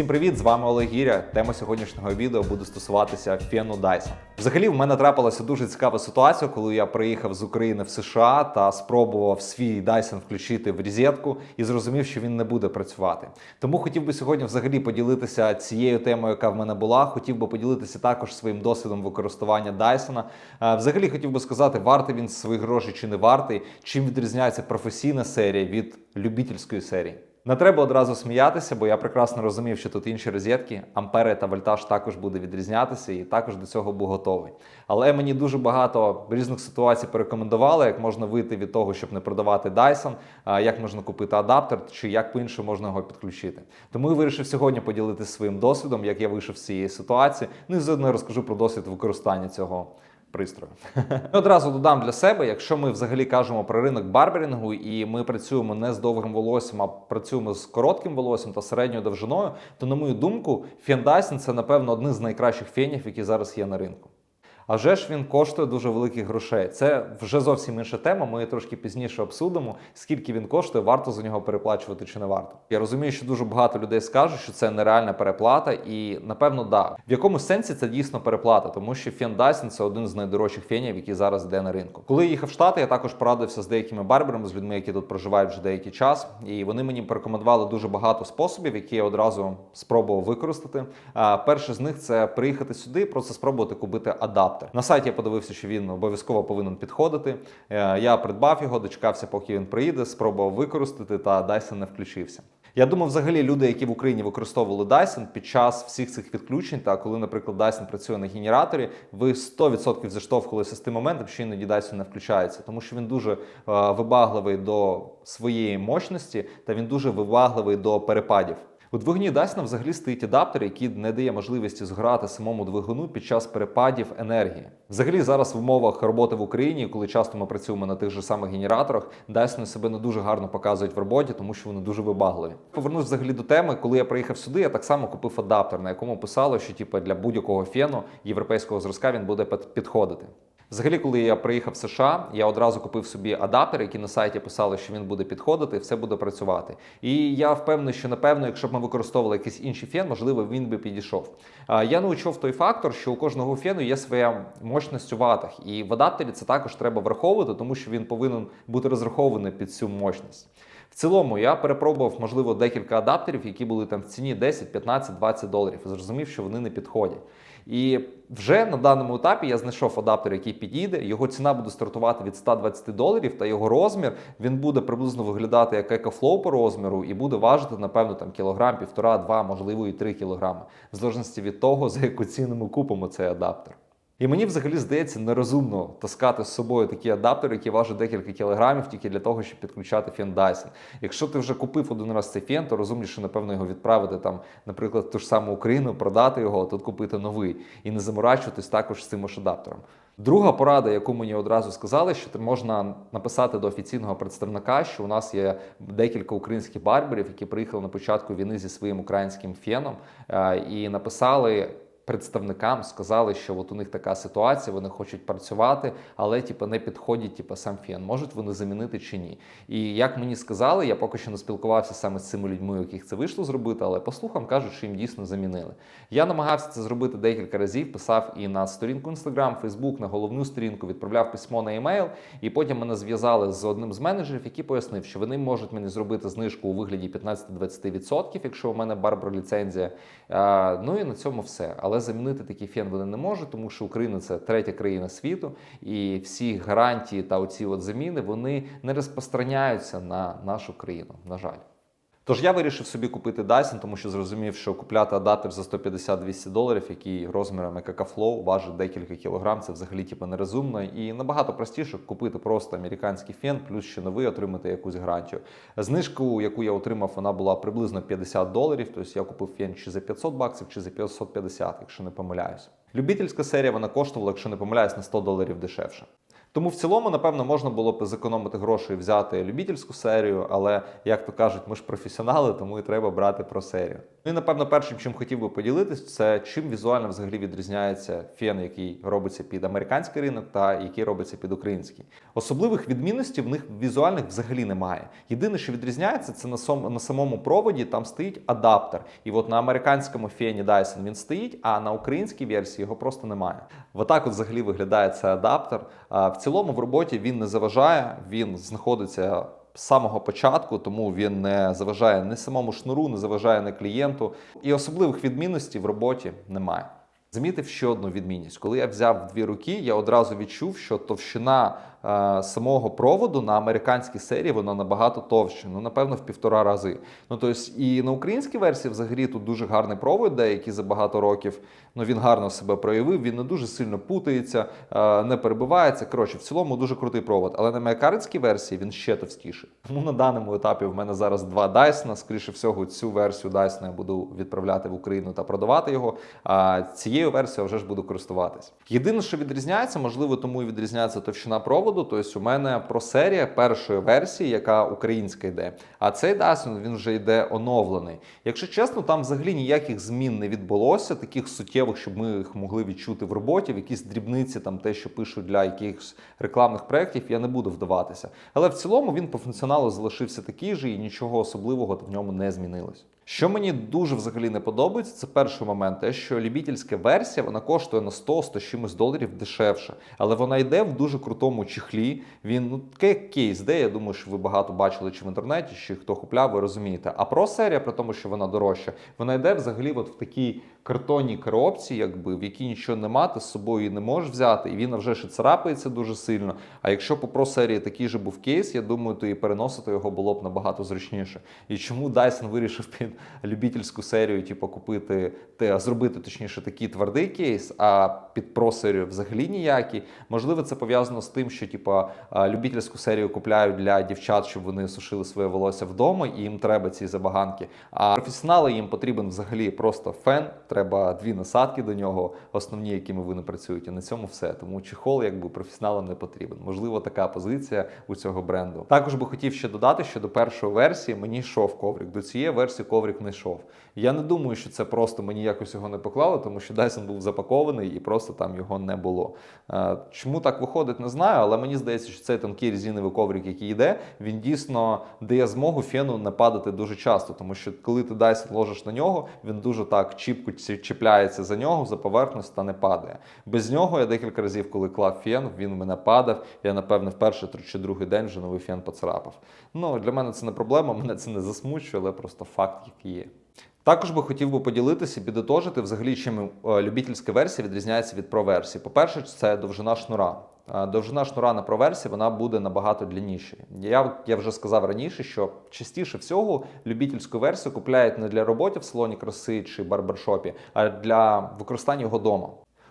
Всім привіт! З вами Олег Гіря. Тема сьогоднішнього відео буде стосуватися фену Dyson. Взагалі, в мене трапилася дуже цікава ситуація, коли я приїхав з України в США та спробував свій Dyson включити в розетку і зрозумів, що він не буде працювати. Тому хотів би сьогодні взагалі поділитися цією темою, яка в мене була. Хотів би поділитися також своїм досвідом використання Dyson. Е, Взагалі хотів би сказати, вартий він своїх грошей чи не вартий, чим відрізняється професійна серія від любительської серії. Не треба одразу сміятися, бо я прекрасно розумів, що тут інші розетки, ампери та вольтаж також буде відрізнятися, і також до цього був готовий. Але мені дуже багато різних ситуацій порекомендували, як можна вийти від того, щоб не продавати Dyson, як можна купити адаптер, чи як по-іншому можна його підключити. Тому я вирішив сьогодні поділитися своїм досвідом, як я вийшов з цієї ситуації. Ну і заодно розкажу про досвід використання цього пристрою. Одразу додам для себе, якщо ми взагалі кажемо про ринок барберінгу, і ми працюємо не з довгим волоссям, а працюємо з коротким волоссям та середньою довжиною, то на мою думку, фен – це напевно одне з найкращих фенів, які зараз є на ринку. А вже ж він коштує дуже великих грошей. Це вже зовсім інша тема. Ми трошки пізніше обсудимо, скільки він коштує, варто за нього переплачувати чи не варто. Я розумію, що дуже багато людей скажуть, що це нереальна переплата, і напевно, да. В якомусь сенсі це дійсно переплата, тому що фен це один з найдорожчих фенів, який зараз йде на ринку. Коли я їхав в Штати, я також порадився з деякими барберами, з людьми, які тут проживають вже деякий час, і вони мені порекомендували дуже багато способів, які я одразу спробував використати. А перший з них це приїхати сюди, просто спробувати купити адаптер. На сайті я подивився, що він обов'язково повинен підходити. Е, Я придбав його, дочекався, поки він приїде, спробував використати, та Dyson не включився. Я думаю, взагалі люди, які в Україні використовували Dyson під час всіх цих відключень, та коли, наприклад, Dyson працює на генераторі, ви 100% заштовхувалися з тим моментом, що іноді Dyson не включається, тому що він дуже е, вибагливий до своєї мощності та він дуже вибагливий до перепадів. У двигуні Dyson взагалі стоїть адаптер, який не дає можливості зграти самому двигуну під час перепадів енергії. Взагалі, зараз в умовах роботи в Україні, коли часто ми працюємо на тих же самих генераторах, Dyson себе не дуже гарно показують в роботі, тому що вони дуже вибагливі. Повернусь взагалі до теми, коли я приїхав сюди, я так само купив адаптер, на якому писало, що типу, для будь-якого фену європейського зразка він буде під- підходити. Взагалі, коли я приїхав в США, я одразу купив собі адаптер, який на сайті писали, що він буде підходити, все буде працювати. І я впевнений, що напевно, якщо б ми використовували якийсь інший фен, можливо, він би підійшов. Я научив той фактор, що у кожного фену є своя мощність у ватах, і в адаптері це також треба враховувати, тому що він повинен бути розрахований під цю мощність. В цілому я перепробував, можливо, декілька адаптерів, які були там в ціні 10, 15, 20 доларів. і Зрозумів, що вони не підходять. І вже на даному етапі я знайшов адаптер, який підійде. Його ціна буде стартувати від 120 доларів, та його розмір він буде приблизно виглядати як екофлоу по розміру і буде важити, напевно, там кілограм, півтора, два, можливо, і три кілограми, в залежності від того, за яку ціну ми купимо цей адаптер. І мені взагалі здається нерозумно таскати з собою такі адаптери, які важать декілька кілограмів тільки для того, щоб підключати фен Dyson. Якщо ти вже купив один раз цей фен, то розумніше, напевно, його відправити там, наприклад, ту ж саму Україну, продати його, а тут купити новий і не заморачуватись також з цим ж адаптером. Друга порада, яку мені одразу сказали, що можна написати до офіційного представника, що у нас є декілька українських барберів, які приїхали на початку війни зі своїм українським феном, е, і написали представникам сказали, що от у них така ситуація, вони хочуть працювати, але типу, не підходять типу, сам фен. Можуть вони замінити чи ні? І як мені сказали, я поки що не спілкувався саме з цими людьми, яких це вийшло зробити, але по слухам кажуть, що їм дійсно замінили. Я намагався це зробити декілька разів, писав і на сторінку Instagram, Facebook, на головну сторінку, відправляв письмо на емейл, і потім мене зв'язали з одним з менеджерів, який пояснив, що вони можуть мені зробити знижку у вигляді 15-20%, якщо у мене барбер ліцензія. Ну і на цьому все. Але замінити такий фен вони не можуть, тому що Україна це третя країна світу, і всі гарантії та оці от заміни вони не розпространяються на нашу країну. На жаль. Тож я вирішив собі купити Dyson, тому що зрозумів, що купляти адаптер за 150-200 доларів, який як Flow, важить декілька кілограм, це взагалі типу, нерозумно. І набагато простіше купити просто американський фен, плюс ще новий отримати якусь гарантію. Знижку, яку я отримав, вона була приблизно 50 доларів. Тобто я купив фен чи за 500 баксів, чи за 550, якщо не помиляюсь. Любительська серія вона коштувала, якщо не помиляюсь, на 100 доларів дешевше. Тому в цілому, напевно, можна було б зекономити гроші і взяти любительську серію, але як то кажуть, ми ж професіонали, тому і треба брати про серію. Ну і напевно, першим, чим хотів би поділитись, це чим візуально взагалі відрізняється фен, який робиться під американський ринок, та який робиться під український. Особливих відмінностей в них візуальних взагалі немає. Єдине, що відрізняється, це на сом- на самому проводі там стоїть адаптер. І от на американському фені Dyson він стоїть, а на українській версії його просто немає. Отак от взагалі виглядає цей адаптер. Цілому в роботі він не заважає, він знаходиться з самого початку, тому він не заважає ні самому шнуру, не заважає ні клієнту. І особливих відмінностей в роботі немає. Замітив ще одну відмінність. Коли я взяв дві руки, я одразу відчув, що товщина самого проводу на американській серії вона набагато товща. Ну, напевно, в півтора рази. Ну, тобто, і на українській версії взагалі тут дуже гарний провод, деякий за багато років. Ну, він гарно себе проявив, він не дуже сильно путається, е, не перебивається. Коротше, в цілому дуже крутий провод. Але на американській версії він ще товстіший. Тому на даному етапі в мене зараз два Dyson. Скоріше всього, цю версію Dyson я буду відправляти в Україну та продавати його. А цією версією вже ж буду користуватись. Єдине, що відрізняється, можливо, тому і відрізняється товщина проводу. Тобто, у мене про серія першої версії, яка українська йде. А цей Dyson він вже йде оновлений. Якщо чесно, там взагалі ніяких змін не відбулося, таких суттєвих, щоб ми їх могли відчути в роботі, в якісь дрібниці, там те, що пишуть для якихось рекламних проєктів, я не буду вдаватися. Але в цілому він по функціоналу залишився такий же і нічого особливого в ньому не змінилось. Що мені дуже взагалі не подобається, це перший момент, те, що любительська версія вона коштує на 100-100 чимось доларів дешевше, але вона йде в дуже крутому чехлі. Він ну таке кейс, де я думаю, що ви багато бачили чи в інтернеті, чи хто купляв, ви розумієте. А про серія, при тому, що вона дорожча, вона йде взагалі от в такій картонній коробці, якби в якій нічого нема, ти з собою її не можеш взяти, і він вже ще царапається дуже сильно. А якщо по про серії такий же був кейс, я думаю, то і переносити його було б набагато зручніше. І чому Dyson вирішив під любительську серію, типу, купити те, зробити точніше такий твердий кейс, а під про серію взагалі ніякий. Можливо, це пов'язано з тим, що типу, любительську серію купляють для дівчат, щоб вони сушили своє волосся вдома, і їм треба ці забаганки. А професіонали їм потрібен взагалі просто фен. Треба дві насадки до нього, основні, якими вони працюють. І на цьому все. Тому чехол, якби професіоналам не потрібен. Можливо, така позиція у цього бренду. Також би хотів ще додати, що до першої версії мені йшов коврик. До цієї версії коврик не йшов. Я не думаю, що це просто мені якось його не поклали, тому що Dyson був запакований і просто там його не було. Е, Чому так виходить, не знаю, але мені здається, що цей тонкий резиновий коврик, який йде, він дійсно дає змогу фену не падати дуже часто, тому що коли ти Dyson ложиш на нього, він дуже так чіпко чіпляється за нього, за поверхність та не падає. Без нього я декілька разів, коли клав фен, він в мене падав. Я напевне в перший чи другий день вже новий фен поцарапав. Ну для мене це не проблема, мене це не засмучує, але просто факт, який є. Також би хотів би поділитися підотожити взагалі, чим е, любительська версія відрізняється від про-версії. По-перше, це довжина шнура. Е, Довжина шнура на проверсії вона буде набагато длиннішою. Я, я вже сказав раніше, що частіше всього любительську версію купляють не для роботи в салоні краси чи барбершопі, а для використання його вдома.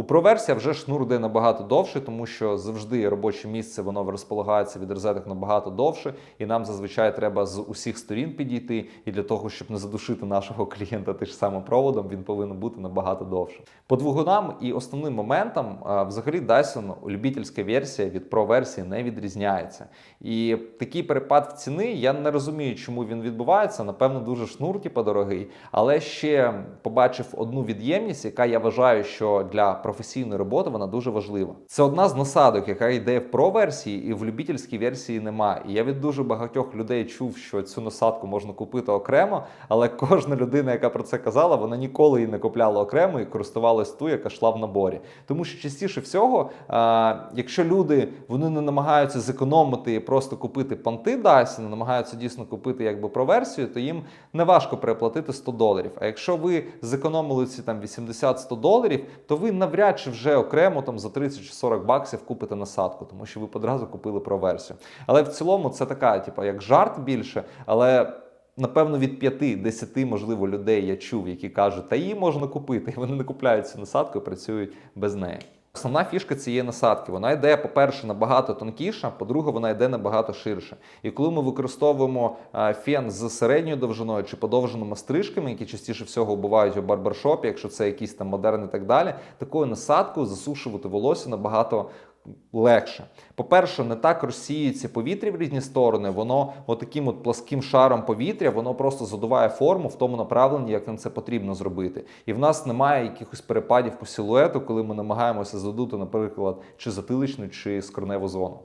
У проверсія вже шнур йде набагато довше, тому що завжди робоче місце воно розполагається від розеток набагато довше, і нам зазвичай треба з усіх сторін підійти. І для того, щоб не задушити нашого клієнта тим самим проводом, він повинен бути набагато довше. По двигунам і основним моментам, а, взагалі, Dyson любительська версія від Pro версії не відрізняється. І такий перепад в ціни я не розумію, чому він відбувається. Напевно, дуже шнур, типу, дорогий. Але ще побачив одну від'ємність, яка я вважаю, що для професійної роботи вона дуже важлива. Це одна з насадок, яка йде в Pro версії, і в любительській версії немає. І я від дуже багатьох людей чув, що цю насадку можна купити окремо, але кожна людина, яка про це казала, вона ніколи її не купляла окремо і користувалась ту, яка йшла в наборі. Тому що частіше всього, а, якщо люди вони не намагаються зекономити і просто купити понти Dyson, намагаються дійсно купити якби про версію, то їм не важко переплатити 100 доларів. А якщо ви зекономили ці там 80-100 доларів, то ви навряд чи вже окремо там за 30 чи 40 баксів купите насадку, тому що ви одразу купили про версію. Але в цілому це така, типу, як жарт більше, але. Напевно, від 5-10, можливо, людей я чув, які кажуть, та її можна купити. І вони не купляють цю насадку і працюють без неї. Основна фішка цієї насадки, вона йде, по-перше, набагато тонкіша, по-друге, вона йде набагато ширше. І коли ми використовуємо е, фен з середньою довжиною чи подовженими стрижками, які частіше всього бувають у барбершопі, якщо це якісь там модерни і так далі, такою насадкою засушувати волосся набагато легше. По-перше, не так розсіюється повітря в різні сторони, воно отаким от пласким шаром повітря, воно просто задуває форму в тому направленні, як нам це потрібно зробити. І в нас немає якихось перепадів по силуету, коли ми намагаємося задути, наприклад, чи затиличну, чи скорневу зону.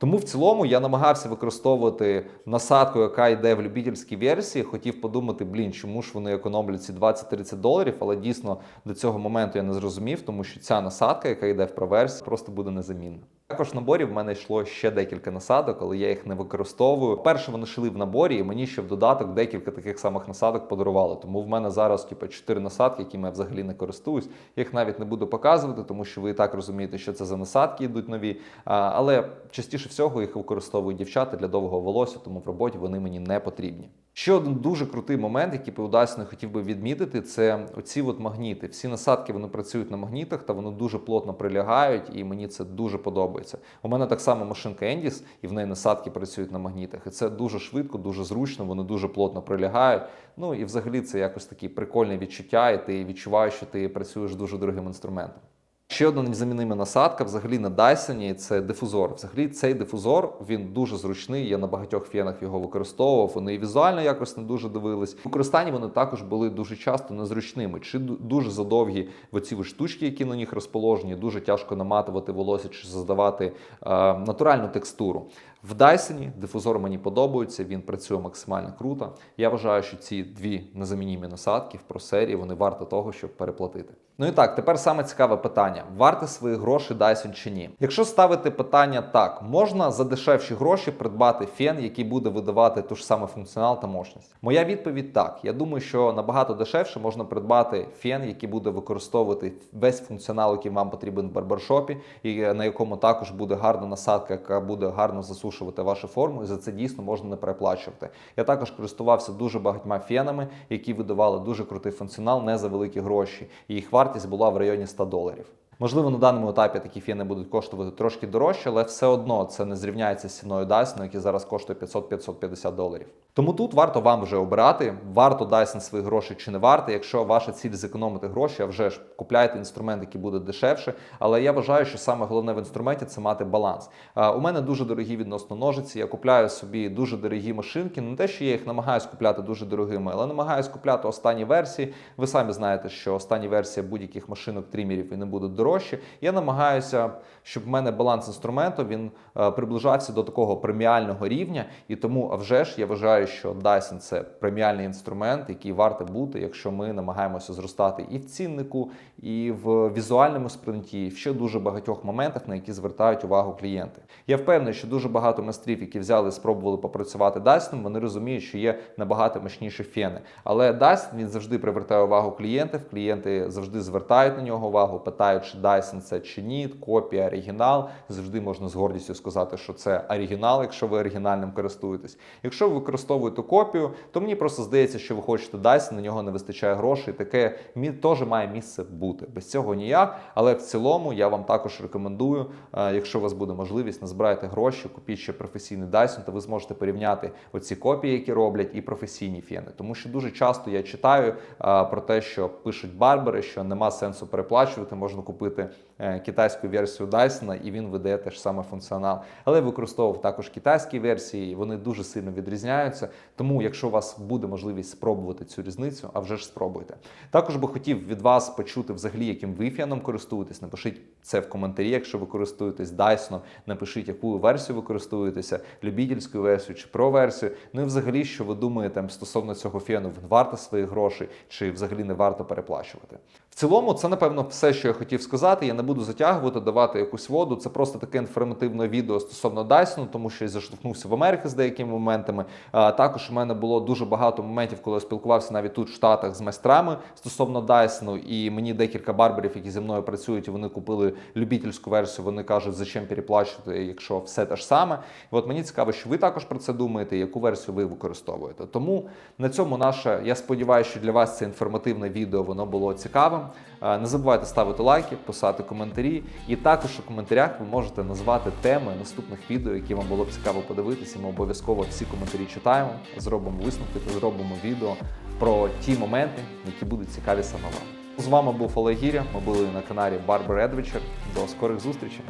Тому в цілому я намагався використовувати насадку, яка йде в любительській версії. Хотів подумати, блін, чому ж вони економлять ці 20-30 доларів, але дійсно до цього моменту я не зрозумів, тому що ця насадка, яка йде в проверсії, просто буде незамінна. Також в наборі в мене йшло ще декілька насадок, але я їх не використовую. Перше вони шили в наборі, і мені ще в додаток декілька таких самих насадок подарували. Тому в мене зараз типу, 4 насадки, якими я взагалі не користуюсь. Їх навіть не буду показувати, тому що ви і так розумієте, що це за насадки йдуть нові. А, але частіше всього їх використовують дівчата для довгого волосся, тому в роботі вони мені не потрібні. Ще один дуже крутий момент, який по Udacity хотів би відмітити, це оці от магніти. Всі насадки вони працюють на магнітах та вони дуже плотно прилягають, і мені це дуже подобається. У мене так само машинка Endis, і в неї насадки працюють на магнітах. І це дуже швидко, дуже зручно, вони дуже плотно прилягають. Ну і взагалі це якось таке прикольне відчуття, і ти відчуваєш, що ти працюєш дуже дорогим інструментом. Ще одна незамінима насадка взагалі на Dyson – це дифузор. Взагалі цей дифузор він дуже зручний. Я на багатьох фенах його використовував. Вони візуально якось не дуже дивились. Використання вони також були дуже часто незручними, чи ду- дуже задовгі в оці штучки, які на них розположені. Дуже тяжко наматувати волосся чи задавати е, натуральну текстуру. В Dyson дифузор мені подобається, він працює максимально круто. Я вважаю, що ці дві незамінімі насадки в просерії вони варто того, щоб переплатити. Ну і так, тепер саме цікаве питання: варте свої гроші Dyson чи ні? Якщо ставити питання так, можна за дешевші гроші придбати фен, який буде видавати ту ж саме функціонал та мощність? Моя відповідь так. Я думаю, що набагато дешевше можна придбати фен, який буде використовувати весь функціонал, який вам потрібен в барбершопі, і на якому також буде гарна насадка, яка буде гарно засушувати вашу форму, і за це дійсно можна не переплачувати. Я також користувався дуже багатьма фенами, які видавали дуже крутий функціонал не за великі гроші. Їх вартість була в районі 100 доларів. Можливо, на даному етапі такі фіни будуть коштувати трошки дорожче, але все одно це не зрівняється з ціною Dyson, який зараз коштує 500-550 доларів. Тому тут варто вам вже обирати, варто Dyson свої гроші чи не варто. Якщо ваша ціль зекономити гроші, а вже ж купляйте інструмент, який буде дешевше. Але я вважаю, що саме головне в інструменті це мати баланс. У мене дуже дорогі відносно ножиці. Я купляю собі дуже дорогі машинки. Не те, що я їх намагаюся купляти дуже дорогими, але намагаюся купляти останні версії. Ви самі знаєте, що останні версії будь-яких машинок трімерів і не будуть дорожчі. Я намагаюся, щоб в мене баланс інструменту він е, приближався до такого преміального рівня. І тому, а вже ж, я вважаю, що Dyson це преміальний інструмент, який варто бути, якщо ми намагаємося зростати і в ціннику, і в візуальному спринті, і в ще дуже багатьох моментах, на які звертають увагу клієнти. Я впевнений, що дуже багато майстрів, які взяли спробували попрацювати Dyson, вони розуміють, що є набагато мощніші фени. Але Dyson він завжди привертає увагу клієнтів. Клієнти завжди звертають на нього увагу, питають, чи Dyson це чи ні, копія, оригінал. Завжди можна з гордістю сказати, що це оригінал, якщо ви оригінальним користуєтесь. Якщо ви використовуєте копію, то мені просто здається, що ви хочете Dyson, на нього не вистачає грошей. Таке теж має місце бути. Без цього ніяк. Але в цілому я вам також рекомендую, е, якщо у вас буде можливість, назбирайте гроші, купіть ще професійний Dyson, то ви зможете порівняти оці копії, які роблять, і професійні фени. Тому що дуже часто я читаю е, про те, що пишуть барбери, що нема сенсу переплачувати, можна купити е, китайську версію Dyson, і він видає теж саме функціонал. Але використовував також китайські версії, і вони дуже сильно відрізняються. Тому, якщо у вас буде можливість спробувати цю різницю, а вже ж спробуйте. Також би хотів від вас почути взагалі, яким ви феном користуєтесь. Напишіть це в коментарі, якщо ви користуєтесь Dyson, напишіть, яку версію ви користуєтеся, любительську версію чи про версію. Ну і взагалі, що ви думаєте стосовно цього фену, він варто свої гроші, чи взагалі не варто переплачувати. В цілому, це напевно все, що я хотів сказати. Я не буду затягувати, давати якусь воду. Це просто таке інформативне відео стосовно Dyson, тому що я заштовхнувся в Америці з деякими моментами. А, також у мене було дуже багато моментів, коли я спілкувався навіть тут в Штатах з майстрами стосовно Dyson, і мені декілька барберів, які зі мною працюють, вони купили любительську версію. Вони кажуть, зачем переплачувати, якщо все те ж саме. І от мені цікаво, що ви також про це думаєте, яку версію ви використовуєте. Тому на цьому наше, я сподіваюся, що для вас це інформативне відео воно було цікавим. Е, Не забувайте ставити лайки, писати коментарі, і також у коментарях ви можете назвати теми наступних відео, які вам було б цікаво подивитися. Ми обов'язково всі коментарі читаємо, зробимо висновки та зробимо відео про ті моменти, які будуть цікаві саме вам. З вами був Олег Гіря. Ми були на каналі Barber Adventure. До скорих зустрічей.